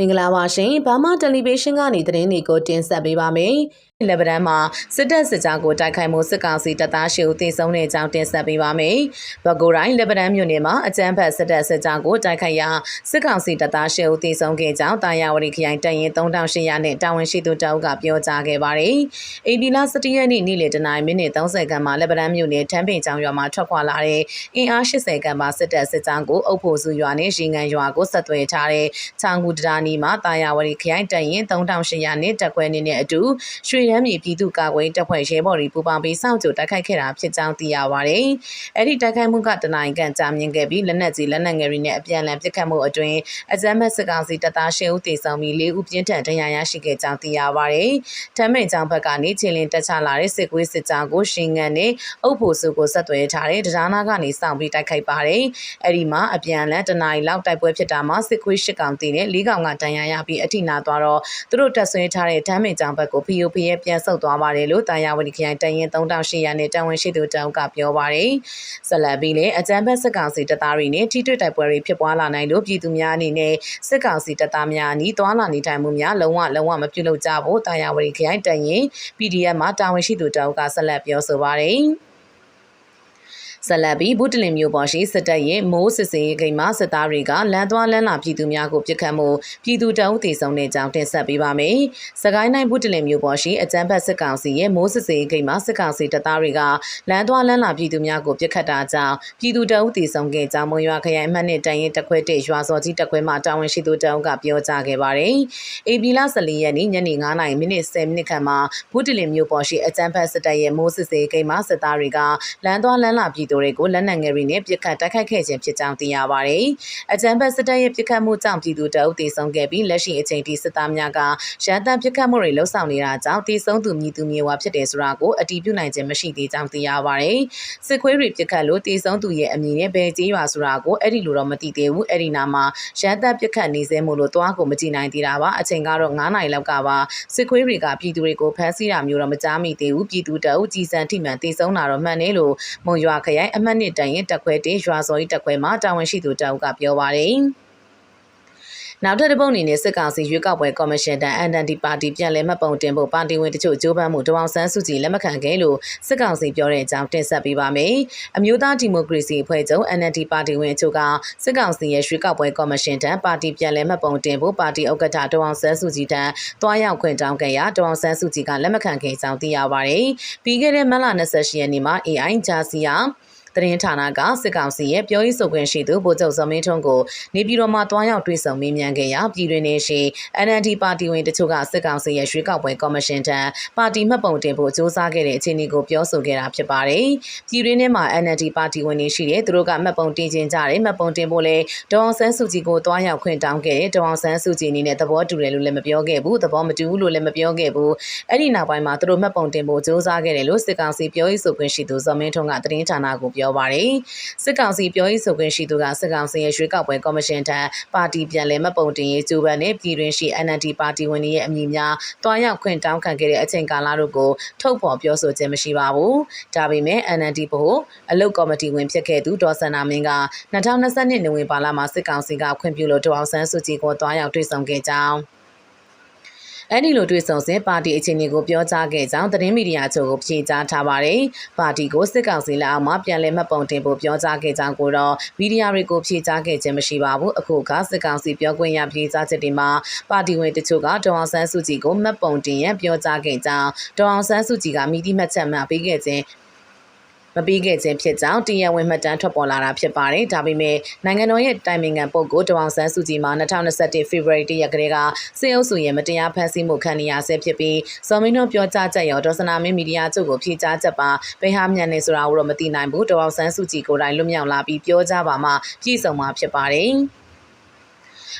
မင်္ဂလာပါရှင်ဘာမာတယ်လီဗေးရှင်းကနေသတင်းတွေကိုတင်ဆက်ပေးပါမယ်။ လက်ဗရန်မှာစစ်တပ်စစ်ကြောင်းကိုတိုက်ခိုက်မှုစစ်ကောင်စီတပ်သားရှေဦးတည်ဆုံးတဲ့အကြောင်းတင်ဆက်ပေးပါမယ်။ဘကိုတိုင်းလက်ဗရန်မြို့နယ်မှာအကြမ်းဖက်စစ်တပ်စစ်ကြောင်းကိုတိုက်ခိုက်ရာစစ်ကောင်စီတပ်သားရှေဦးတည်ဆုံးခဲ့ကြောင်းတာယာဝတီခရိုင်တပ်ရင်း3800နဲ့တာဝန်ရှိသူတအုပ်ကပြောကြားခဲ့ပါတယ်။အေဒီလာ17ရက်နေ့နေ့လယ်တနာရီမိနစ်30ခန်းမှာလက်ဗရန်မြို့နယ်ထမ်းပင်ကျောင်းရွာမှာထွက်ခွာလာတဲ့အင်အား80ခန်းမှာစစ်တပ်စစ်ကြောင်းကိုအုပ်ဖို့စုရွာနဲ့ရင်ငံရွာကိုဆက်သွယ်ထားတဲ့ချောင်းကူတရာနီမှာတာယာဝတီခရိုင်တပ်ရင်း3800နဲ့တပ်ခွဲနေတဲ့အတူရွှေရမ်းမြေပြည်သူ့ကာကွယ်တပ်ဖွဲ့ရဲဘော်တွေပူးပေါင်းပြီးစောင့်ကြိုတိုက်ခိုက်ခဲ့တာဖြစ်ကြောင်းသိရပါတယ်။အဲ့ဒီတိုက်ခိုက်မှုကတနိုင်ကန်ကြာမြင့်ခဲ့ပြီးလက်နက်ကြီးလက်နက်ငယ်တွေနဲ့အပြန်အလှန်ပစ်ခတ်မှုအတွင်းအကြမ်းဖက်စစ်ကောင်စီတပ်သားရှစ်ဦးတေဆုံးပြီး၄ဦးပြင်းထန်ဒဏ်ရာရရှိခဲ့ကြောင်းသိရပါတယ်။ထမ်းမိန်ကျောင်းဘက်ကနေချင်းလင်းတက်ချလာတဲ့စစ်ကွေးစစ်ကြောင်းကိုရှင်ငံနဲ့အုပ်ဖို့စုကိုဆက်သွယ်ထားတဲ့တရားနာကနေစောင့်ပြီးတိုက်ခိုက်ပါတယ်။အဲ့ဒီမှာအပြန်အလှန်တနိုင်လောက်တိုက်ပွဲဖြစ်တာမှာစစ်ကွေးရှစ်ကောင်တီနဲ့၄ကောင်ကဒဏ်ရာရပြီးအထိနာသွားတော့သူတို့တက်ဆွဲထားတဲ့ထမ်းမိန်ကျောင်းဘက်ကို POP ရဲ့ပြန်ဆုတ်သွားပါတယ်လို့တာယာဝတီခရိုင်တရင်3800နဲ့တာဝန်ရှိသူတောင်ကပြောပါတယ်။ဆက်လက်ပြီးလည်းအကြမ်းဖက်စစ်ကောင်စီတပ်သားတွေနဲ့ထိတွေ့တိုက်ပွဲတွေဖြစ်ပွားလာနိုင်လို့ပြည်သူများအနေနဲ့စစ်ကောင်စီတပ်သားများအနီးသွာလာနေထိုင်မှုများလုံးဝလုံးဝမပြုလုပ်ကြဖို့တာယာဝတီခရိုင်တရင် PDF မှာတာဝန်ရှိသူတောင်ကဆက်လက်ပြောဆိုပါတယ်။ ဆက်လက်ပြီးဘုတလင်မျိုးပေါ်ရှိစစ်တပ်ရဲ့မိုးစစ်စင်ရေးဂိမ်းမှာစစ်သားတွေကလမ်းသွားလမ်းလာပြည်သူများကိုပြစ်ခတ်မှုပြည်သူတအုပ်တည်ဆုံတဲ့အကြောင်းတင်ဆက်ပေးပါမယ်။စကိုင်းတိုင်းဘုတလင်မျိုးပေါ်ရှိအကြမ်းဖက်စစ်ကောင်စီရဲ့မိုးစစ်စင်ရေးဂိမ်းမှာစစ်ကောင်စီတပ်သားတွေကလမ်းသွားလမ်းလာပြည်သူများကိုပြစ်ခတ်တာကြောင့်ပြည်သူတအုပ်တည်ဆုံခဲ့ကြောင်းမွန်ရွာခရိုင်အမှတ်နဲ့တိုင်ရင်တက်ခွဲတဲ့ရွာစော်ကြီးတက်ခွဲမှတာဝန်ရှိသူတအုပ်ကပြောကြားခဲ့ပါတယ်။ AB လ14ရက်နေ့ညနေ9:00နာရီမိနစ်10မိနစ်ခန့်မှာဘုတလင်မျိုးပေါ်ရှိအကြမ်းဖက်စစ်တပ်ရဲ့မိုးစစ်စင်ရေးဂိမ်းမှာစစ်သားတွေကလမ်းသွားလမ်းလာပြည်သူတွေကိုလက်နက်ငယ်တွေနဲ့ပြစ်ခတ်တိုက်ခိုက်ခဲ့ခြင်းဖြစ်ကြောင်းသိရပါတယ်။အကြံဖက်စစ်တပ်ရဲ့ပြစ်ခတ်မှုကြောင့်ပြည်သူတအုပ်တေဆုံးခဲ့ပြီးလက်ရှိအချိန်ထိစစ်သားများကရန်တမ်းပြစ်ခတ်မှုတွေလှုံ့ဆော်နေတာကြောင့်တေဆုံးသူမြည်သူမြေဝါဖြစ်တယ်ဆိုတာကိုအတည်ပြုနိုင်ခြင်းမရှိသေးကြောင်းသိရပါတယ်။စစ်ခွေးတွေပြစ်ခတ်လို့တေဆုံးသူရဲ့အမည်နဲ့ဘယ်ကြေးရွာဆိုတာကိုအဲ့ဒီလိုတော့မသိသေးဘူး။အဲ့ဒီနာမှာရန်တမ်းပြစ်ခတ်နေစေမို့လို့တွားကိုမကြည့်နိုင်သေးတာပါ။အချိန်ကတော့9နာရီလောက်ကပါစစ်ခွေးတွေကပြည်သူတွေကိုဖမ်းဆီးတာမျိုးတော့မကြားမိသေးဘူး။ပြည်သူတအုပ်ကြီးစံထိမှန်တေဆုံးတာတော့မှန်တယ်လို့မုံရွာခရိုင်အမှတ်နှစ်တိုင်ရင်တက်ခွဲတေးရွာစော်ကြီးတက်ခွဲမှာတာဝန်ရှိသူတအုပ်ကပြောပါတယ်။နောက်ထပ်တစ်ပုတ်အနေနဲ့စစ်ကောင်စီရွေးကောက်ပွဲကော်မရှင်တန် NND ပါတီပြန်လည်မှတ်ပုံတင်ဖို့ပါတီဝင်တချို့ကြိုးပမ်းမှုတဝအောင်ဆန်းစုကြည်လက်မခံခဲ့လို့စစ်ကောင်စီပြောတဲ့အကြောင်းတင်ဆက်ပေးပါမယ်။အမျိုးသားဒီမိုကရေစီအဖွဲ့ချုပ် NND ပါတီဝင်အချို့ကစစ်ကောင်စီရဲ့ရွေးကောက်ပွဲကော်မရှင်တန်ပါတီပြန်လည်မှတ်ပုံတင်ဖို့ပါတီဥက္ကဋ္ဌတဝအောင်ဆန်းစုကြည်တန်တွားရောက်ခွင့်တောင်းခဲ့ရာတဝအောင်ဆန်းစုကြည်ကလက်မခံခဲ့ကြောင်းသိရပါတယ်။ပြီးခဲ့တဲ့မတ်လ28ရက်နေ့မှာ AI ဂျာစီယာ သတင်းဌာနကစစ်ကောင်စီရဲ့ပြောရေးဆိုခွင့်ရှိသူဗိုလ်ချုပ်ဇမင်းထွန်းကိုနေပြည်တော်မှာတွားရောက်တွေ့ဆုံမေးမြန်းခဲ့ရာပြည်တွင်းနေရှိ NND ပါတီဝင်တချို့ကစစ်ကောင်စီရဲ့ရွေးကောက်ပွဲကော်မရှင်ထံပါတီမှတ်ပုံတင်ဖို့စ조사ခဲ့တဲ့အခြေအနေကိုပြောဆိုခဲ့တာဖြစ်ပါတယ်။ပြည်တွင်းထဲမှာ NND ပါတီဝင်တွေရှိတဲ့သူတို့ကမှတ်ပုံတင်ခြင်းကြတယ်မှတ်ပုံတင်ဖို့လဲဒေါအောင်ဆန်းစုကြည်ကိုတွားရောက်ခွင့်တောင်းခဲ့တဲ့ဒေါအောင်ဆန်းစုကြည်အနေနဲ့သဘောတူတယ်လို့လည်းမပြောခဲ့ဘူးသဘောမတူဘူးလို့လည်းမပြောခဲ့ဘူး။အဲ့ဒီနောက်ပိုင်းမှာသူတို့မှတ်ပုံတင်ဖို့စ조사ခဲ့တယ်လို့စစ်ကောင်စီပြောရေးဆိုခွင့်ရှိသူဇမင်းထွန်းကသတင်းဌာနကို ပြောပါတယ်။စစ်ကောင်စီပြောရေးဆိုခွင့်ရှိသူကစစ်ကောင်စီရဲ့ရွေးကောက်ပွဲကော်မရှင်ထံပါတီပြန်လည်မှတ်ပုံတင်ရေးကြိုးပမ်းတဲ့ပြည်တွင်းရှိ NND ပါတီဝင်တွေရဲ့အမည်များတွားရောက်ခွင့်တောင်းခံခဲ့တဲ့အချိန်ကာလတို့ကိုထုတ်ဖော်ပြောဆိုခြင်းမရှိပါဘူး။ဒါပေမဲ့ NND ဘို့အလုတ်ကော်မတီဝင်ဖြစ်ခဲ့သူဒေါ်စန္နာမင်းက2022နိုဝင်ဘာလမှာစစ်ကောင်စီကခွင့်ပြုလို့ဒေါအောင်ဆန်းစုကြည်ကိုတွားရောက်တွေ့ဆုံခဲ့ကြောင်း အဲ့ဒီလိုတွေ့ဆုံစဉ်ပါတီအခြေအနေကိုပြောကြားခဲ့ကြောင်းသတင်းမီဒီယာချုပ်ကိုဖြေကြားထားပါတယ်။ပါတီကိုစစ်ကောင်စီလက်အောက်မှာပြန်လည်မှတ်ပုံတင်ဖို့ပြောကြားခဲ့ကြောင်းကိုတော့မီဒီယာတွေကိုဖြေကြားခဲ့ခြင်းမရှိပါဘူး။အခုကစစ်ကောင်စီပြောခွင့်ရဖြေကြားချက်တွေမှာပါတီဝင်တချို့ကဒေါအောင်ဆန်းစုကြည်ကိုမှတ်ပုံတင်ရန်ပြောကြားခဲ့ကြောင်းဒေါအောင်ဆန်းစုကြည်ကမိတိမှတ်ချက်မှပေးခဲ့ခြင်း မပြီးခဲ့ခြင်းဖြစ်ကြောင်းတရားဝင်မှတ်တမ်းထွက်ပေါ်လာတာဖြစ်ပါတယ်။ဒါပေမဲ့နိုင်ငံတော်ရဲ့တိုင်ပင်ခံပုဂ္ဂိုလ်တဝအောင်ဆန်းစုကြည်မှာ2021 February 1ရက်ကလေးကစေအုပ်စုရဲ့မတရားဖန်ဆီးမှုခံရဆဲဖြစ်ပြီးစော်မင်းတို့ပြောကြားချက်ရောဒေါ်စနာမင်းမီဒီယာချုပ်ကိုဖြေကြားချက်ပါဘယ်ဟာမြန်နေဆိုတာကိုတော့မသိနိုင်ဘူး။တဝအောင်ဆန်းစုကြည်ကိုယ်တိုင်လွတ်မြောက်လာပြီးပြောကြားပါမှပြည့်စုံမှာဖြစ်ပါတယ်။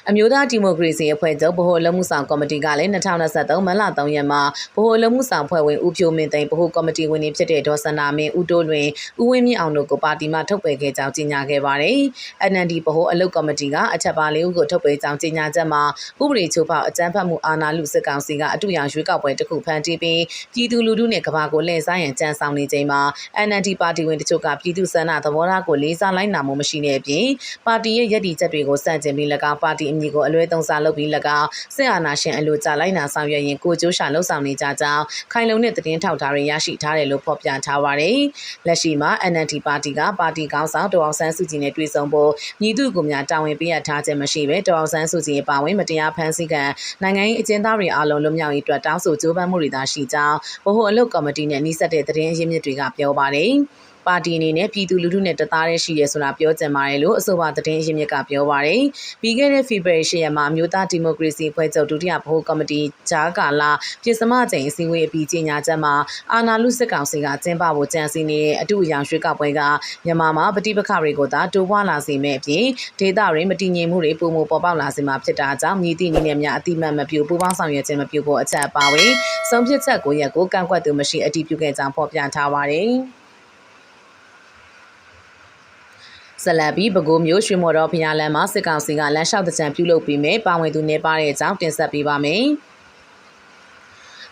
အမျိုးသားဒီမိုကရေစီအဖွဲ့ချုပ်ဗဟိုအလုပ်မှုဆောင်ကော်မတီကလည်း2023မတ်လ3ရက်မှာဗဟိုအလုပ်မှုဆောင်ဖွဲ့ဝင်ဦးဖြိုးမင်းသိန်းဗဟိုကော်မတီဝင်တွေဖြစ်တဲ့ဒေါ်စန္နာမင်းဦးတိုးလွင်ဦးဝင်းမြင့်အောင်တို့ကိုပါတီမှထုတ်ပယ်ခဲ့ကြောင်းကြေညာခဲ့ပါတယ်။ NND ဗဟိုအလုပ်ကော်မတီကအချက်ပါလေးဦးကိုထုတ်ပယ်ကြောင်းကြေညာချက်မှာဥပဒေချိုးဖောက်အကြမ်းဖက်မှုအာဏာလုစစ်ကောင်စီကအတူရောင်ရွေးကောက်ပွဲတစ်ခုဖန်တီးပြီးပြည်သူလူထုနဲ့ကဘာကိုလှည့်စားရန်ကြံဆောင်နေချိန်မှာ NND ပါတီဝင်တချို့ကပြည်သူစန္ဒသဘောထားကိုလေးစားလိုက်နာမှုမရှိတဲ့အပြင်ပါတီရဲ့ရည်တည်ချက်တွေကိုစန့်ကျင်ပြီး၎င်းပါတီတီအမည်ကိုအလွဲသုံးစားလုပ်ပြီး၎င်းစစ်အာဏာရှင်အလို့ကြာလိုက်နာဆောင်ရွက်ရင်ကိုကျိုးရှာလှုပ်ဆောင်နေကြကြောင်းခိုင်လုံတဲ့သတင်းထောက်ထားတွေရရှိထားတယ်လို့ဖော်ပြထားပါတယ်။လက်ရှိမှာ NLD ပါတီကပါတီကောင်းဆောင်ဒေါအောင်ဆန်းစုကြည်နဲ့တွေ့ဆုံဖို့ညီသူကိုများတာဝန်ပေးအပ်ထားခြင်းမရှိဘဲဒေါအောင်ဆန်းစုကြည်အပါအဝင်မတရားဖမ်းဆီးခံနိုင်ငံရေးအကျဉ်းသားတွေအားလုံးလွတ်မြောက်ရေးအတွက်တောင်းဆိုကြိုးပမ်းမှုတွေသာရှိကြောင်းဗဟိုအလုပ်ကော်မတီနဲ့နှိစက်တဲ့သတင်းအရင်းမြစ်တွေကပြောပါတယ်။ ပါတီအနေနဲ့ပြည်သူလူထုနဲ့တသားတည်းရှိရဲဆိုတာပြောကြပါတယ်လို့အဆိုပါသတင်းအရင်းမြစ်ကပြောပါတယ်။ပြီးခဲ့တဲ့ဖေဖော်ဝါရီလရက်မှာအမျိုးသားဒီမိုကရေစီအဖွဲ့ချုပ်ဒုတိယဗဟိုကော်မတီဂျာကာလာပြည်စမချိန်အစည်းအဝေးအပြီးကြေညာချက်မှာအာနာလူစစ်ကောင်စီကကျင်းပဖို့ကြံစည်နေတဲ့အတူအယောင်ရွှေ့ကောက်ပွဲကမြန်မာမှာပဋိပက္ခတွေကိုသာတိုးပွားလာစေမဲ့အပြင်ဒေသရင်းမတည်ငြိမ်မှုတွေပုံမပေါ်ပေါက်လာစေမှာဖြစ်တာကြောင့်မြည်သည့်နည်းနဲ့များအတိမတ်မပြုပူးပေါင်းဆောင်ရွက်ခြင်းမပြုဖို့အချက်ပါဝင်ဆုံးဖြတ်ချက်ကိုရက်ကိုကန့်ကွက်သူမရှိအတည်ပြုခဲ့ကြောင်းဖော်ပြထားပါတယ်။ ဇလန်ဘီပဲခူးမျိုးရွှေမော်တော်ဖျားလမ်းမှာစစ်ကောင်စီကလမ်းလျှောက်တကြံပြုလုပ်ပြီးမြဲပါဝင်သူနေပါတဲ့အကြောင်းတင်ဆက်ပေးပါမယ်။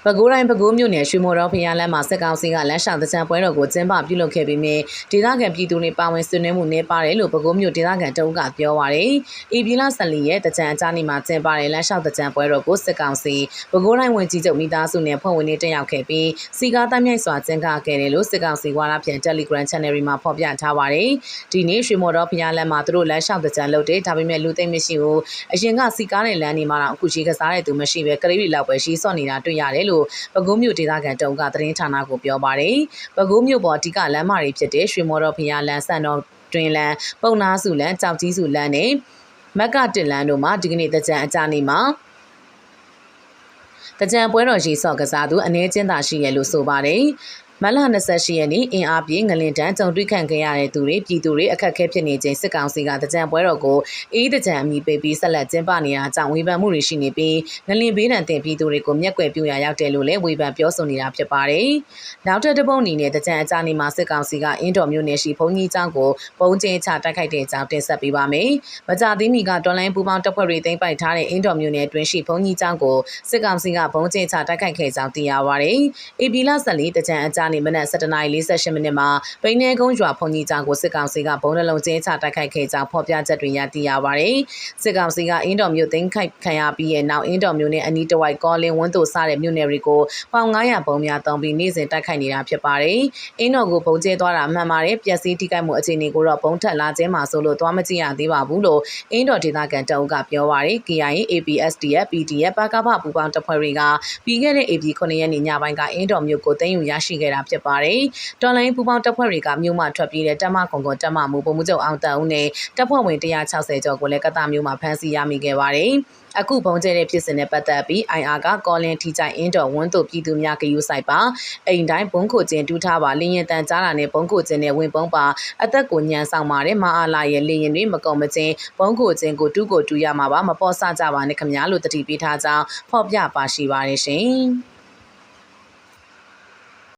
ပဲခူးတိုင်းပဲခူးမြို့နယ်ရွှေမော်တော်ဖျားလမ်းမှာစစ်ကောင်စီကလမ်းလျှောက်တကြံပွဲတော်ကိုကျင်းပပြုလုပ်ခဲ့ပြီးမြဲဒေသခံပြည်သူတွေပါဝင်ဆွေးနွေးမှုနေပါတယ်လို့ပဲခူးမြို့ဒေသခံတအုပ်ကပြောပါရယ်။အေပြည်လဆလီရဲ့တကြံအကြနေမှာကျင်းပတဲ့လမ်းလျှောက်တကြံပွဲတော်ကိုစစ်ကောင်စီပဲခူးတိုင်းဝင်ကြီးချုပ်မိသားစုနဲ့ဖွဲ့ဝင်တွေတက်ရောက်ခဲ့ပြီးစီကားတမ်းမြိုက်စွာကျင်းပခဲ့တယ်လို့စစ်ကောင်စီဝါဒဖြန့် Telegram Channel တွေမှာဖော်ပြထားပါရယ်။ဒီနေ့ရွှေမော်တော်ဖျားလမ်းမှာသူတို့လမ်းလျှောက်တကြံလုပ်တယ်ဒါပေမဲ့လူသိမ့်မရှိဘူး။အရင်ကစီကားတဲ့လမ်းတွေမှာတော့အခုရှိကစားတဲ့သူမရှိပဲကလေးတွေလောက်ပဲရှိစော့နေတာတွေ့ရတယ်လို့ပဲခူးမြို့ဒေသခံတုံကသတင်းဌာနကိုပြောပါတယ်။ပဲခူးမြို့ပေါ်အဓိကလမ်းမတွေဖြစ်တဲ့ရွှေမော်တော်ဖျားလမ်းဆန်တော်တွင်လမ်းပုံနာစုလမ်းကြောက်ကြီးစုလမ်းနဲ့မက်ကတင်လန်းတို့မှာဒီကနေ့တကြံအကြနေမှာတကြံပွဲတော်ရေဆော့ကစားသူအနေချင်းသာရှိရလို့ဆိုပါတယ် မလ28ရက်နေ့အင်အားပြင်းငလင်တန်းကြုံတွေ့ခံခဲ့ရတဲ့သူတွေပြည်သူတွေအခက်အခဲဖြစ်နေချိန်စစ်ကောင်စီကတကြံပွဲတော်ကိုအေးတကြံအမိပေးပြီးဆက်လက်ကျင်းပနေတာကြောင့်ဝေဖန်မှုတွေရှိနေပြီးငလင်ဘေးဒဏ်တင်ပြည်သူတွေကိုမျက်ကွယ်ပြုရာရောက်တယ်လို့လည်းဝေဖန်ပြောဆိုနေတာဖြစ်ပါတယ်။နောက်ထပ်တစ်ပုတ်အနေနဲ့တကြံအကြနေမှာစစ်ကောင်စီကအင်းတော်မျိုးနယ်ရှိဘုံကြီးကျောင်းကိုပုံကျင်းချတိုက်ခိုက်တဲ့အကြောင်းတင်ဆက်ပေးပါမယ်။မကြသေးမီကတော်လိုင်းပူပေါင်းတပ်ဖွဲ့တွေသိမ်းပိုက်ထားတဲ့အင်းတော်မျိုးနယ်တွင်ရှိဘုံကြီးကျောင်းကိုစစ်ကောင်စီကဘုံကျင်းချတိုက်ခိုက်ခဲ့ကြောင်းသိရပါတယ်။အေပီလာဆက်လီတကြံအကြနေမနက်7:48မိနစ်မှာပိန်းနေကုန်းရွာဖုန်ကြီးကျောင်းကိုစစ်ကောင်စီကဘုံနှလုံးကျင်းချတိုက်ခိုက်ခဲ့ကြောင်းဖော်ပြချက်တွေရသိရပါတယ်။စစ်ကောင်စီကအင်းတော်မျိုးသိမ်းခိုက်ခံရပြီးရဲ့နောက်အင်းတော်မျိုးနဲ့အနီးတစ်ဝိုက်ကောလင်းဝန်းတို့စတဲ့မြို့နယ်တွေကိုပေါင်900ဘုံများတုံးပြီးနေ့စဉ်တိုက်ခိုက်နေတာဖြစ်ပါတယ်။အင်းတော်ကိုဘုံကျဲသွားတာမှန်ပါတယ်။ပျက်စီးထိခိုက်မှုအခြေအနေကိုတော့ဘုံထက်လာခြင်းမှာဆိုလို့သွားမကြည့်ရသေးပါဘူးလို့အင်းတော်ဒေသခံတအုပ်ကပြောပါတယ်။ KIA APSDF PDF ပကပပူပေါင်းတပ်ဖွဲ့တွေကပြီးခဲ့တဲ့ AP 9ရက်နေ့ညပိုင်းကအင်းတော်မြို့ကိုသိမ်းယူရရှိခဲ့တာဖြစ်ပါတယ်။တော်လိုင်းပူပေါင်းတပ်ဖွဲ့တွေကမြို့မှထွက်ပြေးတဲ့တပ်မကွန်ကွန်တပ်မမှုပုံမှုချုပ်အောင်တန်းဦးနဲ့တပ်ဖွဲ့ဝင်160ကျော်ကိုလည်းကတာမြို့မှာဖမ်းဆီးရမိခဲ့ပါတယ်။အခုပုံကျဲတဲ့ဖြစ်စဉ်နဲ့ပတ်သက်ပြီး IR ကကောလင်ထီချိုင်အင်းတော်ဝန်းတို့ပြည်သူများကယူဆိုင်ပါအိမ်တိုင်းဘုံခိုကျင်တူးထားပါလင်းရင်တန်ကြားတာနဲ့ဘုံခိုကျင်နဲ့ဝင်ပုံးပါအသက်ကိုညံဆောင်ပါတယ်မအားလာရဲ့လင်းရင်တွေမကုံမချင်းဘုံခိုကျင်ကိုတူးကိုတူးရမှာပါမပေါ်ဆကြပါနဲ့ခမများလို့တတိပေးထားကြောင်းဖော်ပြပါရှိပါတယ်ရှင်။